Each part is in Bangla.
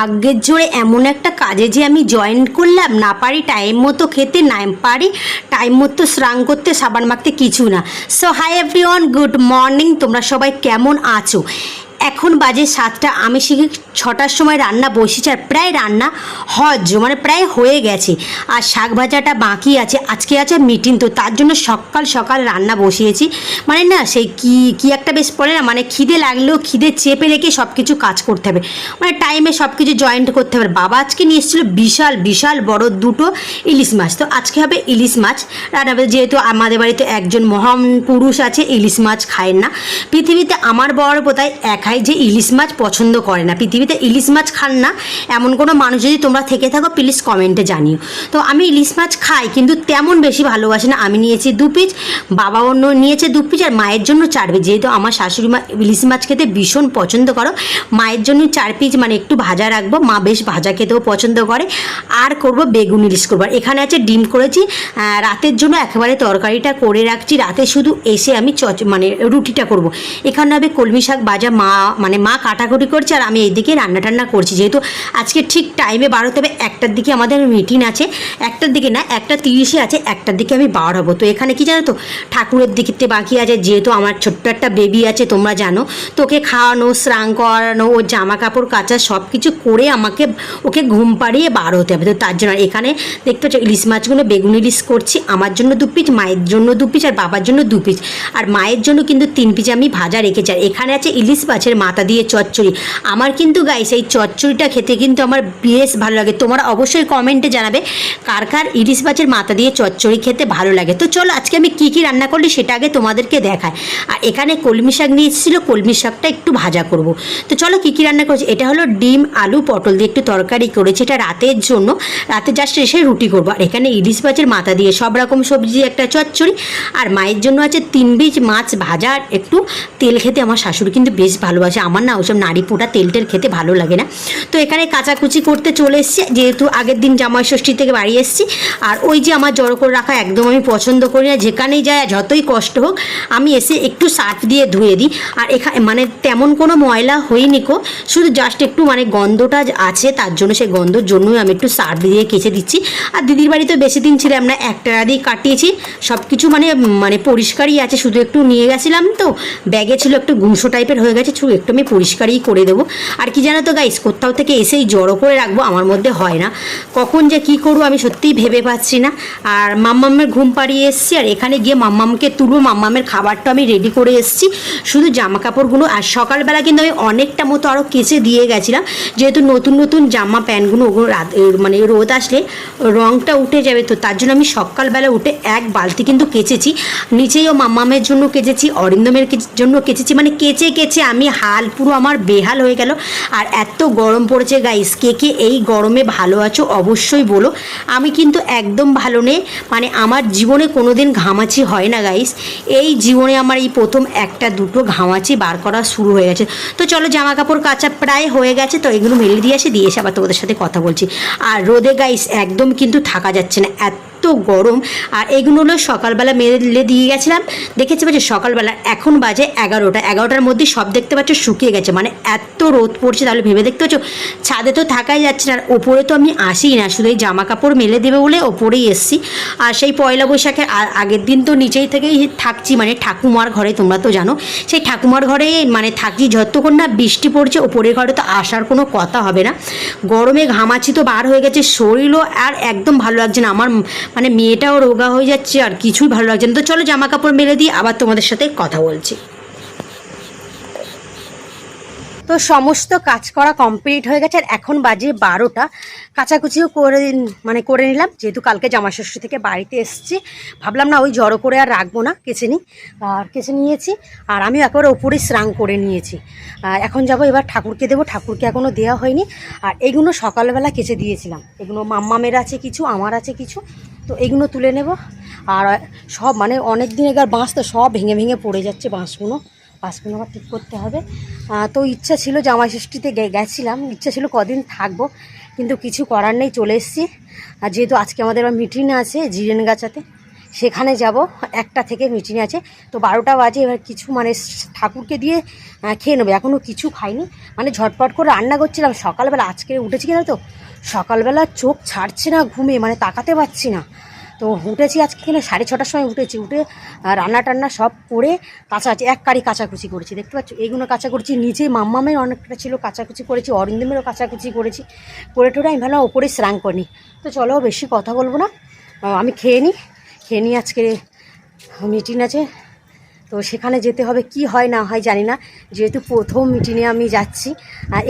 ভাগ্যের জোরে এমন একটা কাজে যে আমি জয়েন করলাম, না পারি টাইম মতো খেতে, না পারি টাইম মতো স্নান করতে, সাবান মাখতে কিছু না। So hi everyone good morning তোমরা সবাই কেমন আছো? এখন বাজে সাতটা, আমি শিখে ছটার সময় রান্না বসেছি আর প্রায় রান্না হজ মানে প্রায় হয়ে গেছে। আর শাক ভাজাটা বাকি আছে, আজকে আছে মিটিং, তো তার জন্য সকাল সকাল রান্না বসিয়েছি। মানে না, সেই কি কি একটা বেশ পড়ে না মানে খিদে লাগলেও খিদে চেপে রেখে সব কিছু কাজ করতে হবে। মানে টাইমে সব কিছু জয়েন্ট করতে হবে। বাবা আজকে নিয়ে এসেছিল বিশাল বিশাল বড় দুটো ইলিশ মাছ। তো আজকে হবে ইলিশ মাছ। রান্না যেহেতু আমাদের বাড়িতে একজন মহান পুরুষ আছে, ইলিশ মাছ খায় না। পৃথিবীতে আমার বড় বোধহয় একাই যে ইলিশ মাছ পছন্দ করে না, পৃথিবীতে ইলিশ মাছ খান না, এমন কোনো মানুষ যদি তোমরা থেকে থাকো প্লিজ কমেন্টে জানিও। তো আমি ইলিশ মাছ খাই, কিন্তু তেমন বেশি ভালোবাসি না। আমি নিয়েছি দু পিস বাবা অন্য নিয়েছে দু পিস আর মায়ের জন্য চার পিস যেহেতু আমার শাশুড়ি মা ইলিশ মাছ খেতে ভীষণ পছন্দ করো, মায়ের জন্য চার পিস মানে একটু ভাজা রাখব, মা বেশ ভাজা খেতেও পছন্দ করে। আর করব বেগুন ইলিশ করব। আর এখানে আছে ডিম করেছি রাতের জন্য একেবারে তরকারিটা করে রাখছি, রাতে শুধু এসে আমি চচ মানে রুটিটা করব। এখানে হবে কলমি শাক ভাজা, মা মানে মা কাটাকুটি করছে আর আমি এইদিকে রান্না টান্না করছি। যেহেতু আজকে ঠিক টাইমে বার হতে হবে, একটার দিকে আমাদের মিটিং আছে, একটার দিকে না, একটা তিরিশে আছে, একটার দিকে আমি বার হব। তো এখানে কি জানো তো, ঠাকুরের দিকে বাকি আছে, যেহেতু আমার ছোট্ট একটা বেবি আছে, তোমরা জানো, তোকে খাওয়ানো, স্নান করানো, ওর জামা কাপড় কাচা সব কিছু করে আমাকে, ওকে ঘুম পাড়িয়ে বার হতে হবে। তো তার জন্য এখানে দেখতে পাচ্ছ, ইলিশ মাছগুলো বেগুন ইলিশ করছি, আমার জন্য দু পিস মায়ের জন্য দু পিস আর বাবার জন্য দু পিস আর মায়ের জন্য কিন্তু তিন পিস আমি ভাজা রেখেছি। আর এখানে আছে ইলিশ মাছের মাথা দিয়ে চচ্চড়ি। আমার কিন্তু গাইস এই চচ্চড়িটা খেতে কিন্তু আমার বেশ ভালো লাগে। তোমরা অবশ্যই কমেন্টে জানাবে কার কার ইলিশ মাছের মাথা দিয়ে চচ্চড়ি খেতে ভালো লাগে। তো চলো আজকে আমি কী কী রান্না করলি সেটা আগে তোমাদেরকে দেখায় আর এখানে কলমি শাক নিয়ে এসেছিল, কলমি শাকটা একটু ভাজা করব। তো চলো কী কী রান্না করছি? এটা হলো ডিম, আলু, পটল দিয়ে একটু তরকারি করেছি। এটা রাতের জন্য। রাতে জাস্ট এসে রুটি করব। আর এখানে ইলিশ মাছের মাথা দিয়ে সব রকম সবজি, একটা চচ্চড়ি। আর মায়ের জন্য আছে তিন বীজ মাছ ভাজা একটু তেল খেতে আমার শাশুড়ি কিন্তু বেশ ভালোবাসে। আমার না ওসব নাড়ি পোটা তেল টেল খেতে ভালো লাগে না। তো এখানে কাচাকুচি করতে চলে এসেছি। যেহেতু আগের দিন জামাই ষষ্ঠী থেকে বাড়ি এসেছি। আর ওই যে আমার জড়ো করে রাখা একদম আমি পছন্দ করি না। যেখানেই যায় যতই কষ্ট হোক, আমি এসে একটু সার্ফ দিয়ে ধুয়ে দিই। আর এখানে মানে তেমন কোনো ময়লা হয়নি কো। শুধু জাস্ট একটু মানে গন্ধটা আছে, তার জন্য সেই গন্ধর জন্যই আমি একটু সার্ফ দিয়ে কেচে দিচ্ছি। আর দিদির বাড়িতে বেশি দিন ছিলাম না, একটা রাতেই কাটিয়েছি। সব কিছু মানে মানে পরিষ্কারই আছে। শুধু একটু নিয়ে গেছিলাম তো। ব্যাগে ছিল একটু গুঁসো টাইপের হয়ে গেছে একটু আমি পরিষ্কারই করে দেবো। আর কি জানো তো গাইস কোথাও থেকে এসেই জড়ো করে রাখব, আমার মধ্যে হয় না। কখন যে কি করব আমি সত্যিই ভেবে পাচ্ছি না। আর মাম্মামের ঘুম পাড়িয়ে এসেছি, আর এখানে গিয়ে মাম্মামকে তুলবো মাম্মামের খাবারটা আমি রেডি করে এসেছি। শুধু জামা কাপড়গুলো আর সকালবেলা কিন্তু আমি অনেকটা মতো আরও কেচে দিয়ে গেছিলাম। যেহেতু নতুন নতুন জামা প্যান্টগুলো ওগুলো মানে রোদ আসলে রঙটা উঠে যাবে তো, তার জন্য আমি সকালবেলা উঠে এক বালতি কিন্তু কেচেছি। নিচেও মাম্মামের জন্য কেচেছি, অরিন্দমের জন্য কেচেছি মানে কেচে কেচে আমি হাল, পুরো আমার বেহাল হয়ে গেল। আর এত গরম পড়েছে গাইস কে কে এই গরমে ভালো আছো অবশ্যই বলো। আমি কিন্তু একদম ভালো নেই মানে আমার জীবনে কোনো দিন ঘামাচি হয় না গাইস এই জীবনে আমার এই প্রথম একটা দুটো ঘামাচি বার করা শুরু হয়ে গেছে। তো চলো জামা কাপড় কাচা প্রায় হয়ে গেছে, তো এগুলো মেলে দিয়ে আসি, দিয়ে এসে আবার তোমাদের সাথে কথা বলছি। আর রোদে গাইস একদম কিন্তু থাকা যাচ্ছে না, এত গরম, আর এগুলো হলো সকালবেলা মেলে দিয়ে গেছিলাম। দেখেছি পাচ্ছি সকালবেলা এখন বাজে এগারোটা। এগারোটার মধ্যে সব দেখতে পাচ্ছ শুকিয়ে গেছে। মানে এত রোদ পড়ছে, তাহলে ভেবে দেখতে পাচ্ছ? ছাদে তো থাকাই যাচ্ছে না, আর ওপরে তো আমি আসি না। শুধু এই জামা কাপড় মেলে দেবে বলে ওপরেই এসছি। আর সেই পয়লা বৈশাখের আগের দিন তো নিচেই থেকেই থাকছি মানে ঠাকুমার ঘরে, তোমরা তো জানো। সেই ঠাকুমার ঘরে মানে থাকি যতক্ষণ না বৃষ্টি পড়ছে, ওপরের ঘরে তো আসার কোনো কথা হবে না। গরমে ঘামাচি তো বার হয়ে গেছে, শরীরও আর একদম ভালো লাগছে না। আমার মানে মেয়েটাও রোগা হয়ে যাচ্ছে আর কিছুই ভালো লাগছে না। তো চলো জামা কাপড় মেলে দিয়ে আবার তোমাদের সাথে কথা বলছি। তো সমস্ত কাজ করা কমপ্লিট হয়ে গেছে আর এখন বাজে বারোটা। কাচাকুচিও করে মানে করে নিলাম। যেহেতু কালকে জামা ষষ্ঠী থেকে বাড়িতে এসেছি, ভাবলাম না ওই জড়ো করে আর রাখব না, কেচে নিই। আর কেচে নিয়েছি আর আমি একবারে ওপরে স্নান করে নিয়েছি। এখন যাব, এবার ঠাকুরকে দেবো। ঠাকুরকে এখনও দেওয়া হয়নি। আর এগুলো সকালবেলা কেচে দিয়েছিলাম। এগুলো মাম্মামের আছে কিছু, আমার আছে কিছু। তো এগুলো তুলে নেব। আর সব মানে অনেক দিন এগার বাঁশ তো সব ভেঙে ভেঙে পড়ে যাচ্ছে বাঁশগুলো। বাঁশগুলো আবার ঠিক করতে হবে। তো ইচ্ছা ছিল জামাই ষষ্ঠীতে গেছিলাম। ইচ্ছা ছিল কদিন থাকব, কিন্তু কিছু করার নেই, চলে এসেছি। আর যেহেতু আজকে আমাদের মিটিং আছে জিরেন গাছাতে সেখানে যাব। একটা থেকে মিটিং আছে। তো বারোটা বাজে, এবার কিছু মানে ঠাকুরকে দিয়ে খেয়ে নেব। এখনও কিছু খাইনি। মানে ঝটপট করে রান্না করছিলাম। সকালবেলা আজকে উঠেছি কিনা তো? সকালবেলা চোখ ছাড়ছে না ঘুমে মানে তাকাতে পারছি না। তো উঠেছি আজকে কিনা সাড়ে ছটার সময় উঠেছি, উঠে রান্না টান্না সব করে কাঁচাছি এক কারি কাচাকুচি করেছি, দেখতে পাচ্ছ? এইগুলো কাঁচা করেছি নিচে মাম্মামের অনেকটা ছিল, কাচাকুচি করেছি, অরিন্দমেরও কাচাকুচি করেছি, করে টোরে আমি ভাবলাম ওপরে স্নান করিনি তো চলো বেশি কথা বলব না আমি খেয়ে নিই খেয়ে নিই আজকে মিটিং আছে। তো সেখানে যেতে হবে, কি হয় না হয় জানি না। যেহেতু প্রথম মিটিংয়ে আমি যাচ্ছি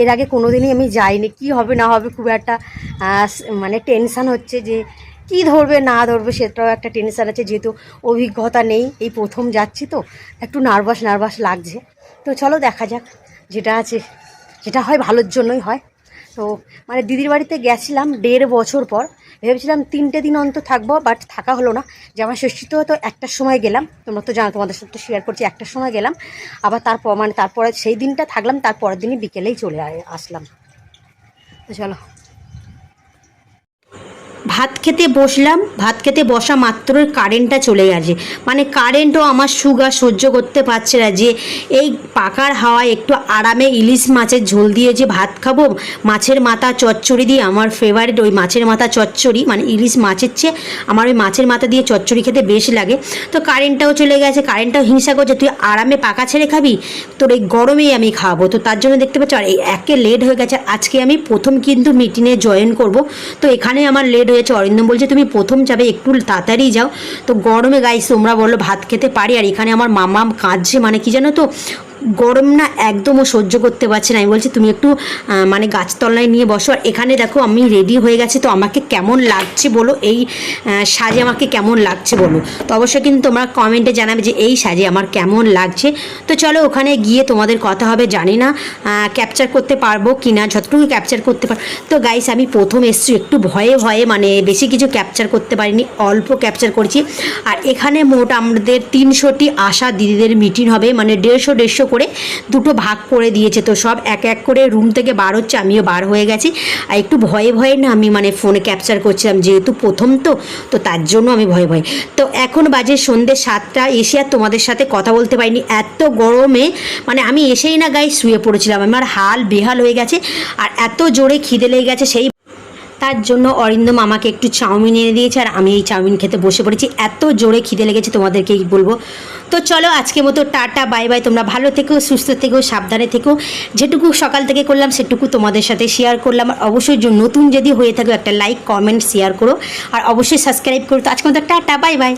এর আগে কোনো দিনই আমি যাইনি। কি হবে না হবে খুব একটা মানে টেনশান হচ্ছে যে কি ধরবে, না ধরবে, সেটাও একটা টেনশান আছে। যেহেতু অভিজ্ঞতা নেই, এই প্রথম যাচ্ছি তো, একটু নার্ভাস নার্ভাস লাগছে। তো চলো দেখা যাক, যেটা আছে, যেটা হয় ভালোর জন্যই হয়। তো মানে দিদির বাড়িতে গেছিলাম দেড় বছর পর। ভেবেছিলাম তিনটে দিন অন্ত থাকব বাট থাকা হলো না। যে আমার ষষ্ঠীতেও তো একটার সময় গেলাম। তোমরা তো জানো, তোমাদের সাথে শেয়ার করছি একটার সময় গেলাম। আবার তারপর মানে তারপরে সেই দিনটা থাকলাম তারপরের দিনই বিকেলেই চলে আসলাম। তো চলো। ভাত খেতে বসলাম, ভাত খেতে বসা মাত্রই কারেন্টটা চলে গেছে। মানে কারেন্টও আমার সুগার সহ্য করতে পারছে না যে, এই পাকার হাওয়ায় একটু আরামে ইলিশ মাছের ঝোল দিয়ে যে ভাত খাব, মাছের মাথা চচ্চড়ি দিয়ে আমার ফেভারিট ওই মাছের মাথা চচ্চড়ি মানে ইলিশ মাছের চেয়ে আমার ওই মাছের মাথা দিয়ে চচ্চড়ি খেতে বেশ লাগে। তো কারেন্টটাও চলে গেছে কারেন্টটাও হিংসা করছে, তুই আরামে পাকা ছেড়ে খাবি? তোর এই গরমেই আমি খাব। তো তার জন্য দেখতে পাচ্ছ, আর এই একে লেট হয়ে গেছে, আজকে আমি প্রথম কিন্তু মিটিংয়ে জয়েন করব। তো এখানে আমার লেট হয়েছে, অরিন্দম বলছে, তুমি প্রথম যাবে একটু তাড়াতাড়ি যাও। তো গরমে গাইস তোমরা বলো ভাত খেতে পারি? আর এখানে আমার মামা কাঁদছে মানে কি জানো তো? গরম না একদমও সহ্য করতে পারছে না। আমি বলছি, তুমি একটু মানে গাছতলায় নিয়ে বসো। আর এখানে দেখো, আমি রেডি হয়ে গেছি, তো আমাকে কেমন লাগছে বলো? এই সাজে আমাকে কেমন লাগছে বলো? তো অবশ্যই কিন্তু তোমরা কমেন্টে জানাবে যে, এই সাজে আমার কেমন লাগছে? তো চলো, ওখানে গিয়ে তোমাদের কথা হবে, জানি না ক্যাপচার করতে পারব কি না যতটুকু ক্যাপচার করতে পার, তো গাইস আমি প্রথম এসছি, একটু ভয়ে ভয়ে মানে বেশি কিছু ক্যাপচার করতে পারিনি, অল্প ক্যাপচার করেছি। আর এখানে মোট আমাদের তিনশোটি আশা দিদিদের মিটিং হবে মানে দেড়শো দেড়শো করে দুটো ভাগ করে দিয়েছে তো সব এক এক করে রুম থেকে বার হচ্ছে, আমিও বার হয়ে গেছি। আর একটু ভয়ে ভয়ে না আমি মানে ফোনে ক্যাপচার করছিলাম, যেহেতু প্রথম তো তো তার জন্য আমি ভয়ে ভয়ে। তো এখন বাজে সন্ধ্যে সাতটা, এসে আর তোমাদের সাথে কথা বলতে পারিনি। এত গরমে মানে আমি এসেই না গায়ে শুয়ে পড়েছিলাম, আমার হাল বেহাল হয়ে গেছে, আর এত জোরে খিদে লেগে গেছে, সেই তার জন্য অরিন্দম আমাকে একটু চাউমিন এনে দিয়েছে, আর আমি এই চাউমিন খেতে বসে পড়েছি। এত জোরে খিদে লেগেছে তোমাদেরকে বলব? তো চলো আজকে মতো টাটা, বাই বাই। তোমরা ভালো থেকো, সুস্থ থেকো, সাবধানে থেকো। যেটুকু সকাল থেকে করলাম, সেটুকু তোমাদের সাথে শেয়ার করলাম। আর অবশ্যই নতুন যদি হয়ে থাকো, একটা লাইক কমেন্ট শেয়ার করো। আর অবশ্যই সাবস্ক্রাইব করো। তো আজকে মতো টাটা, বাই বাই।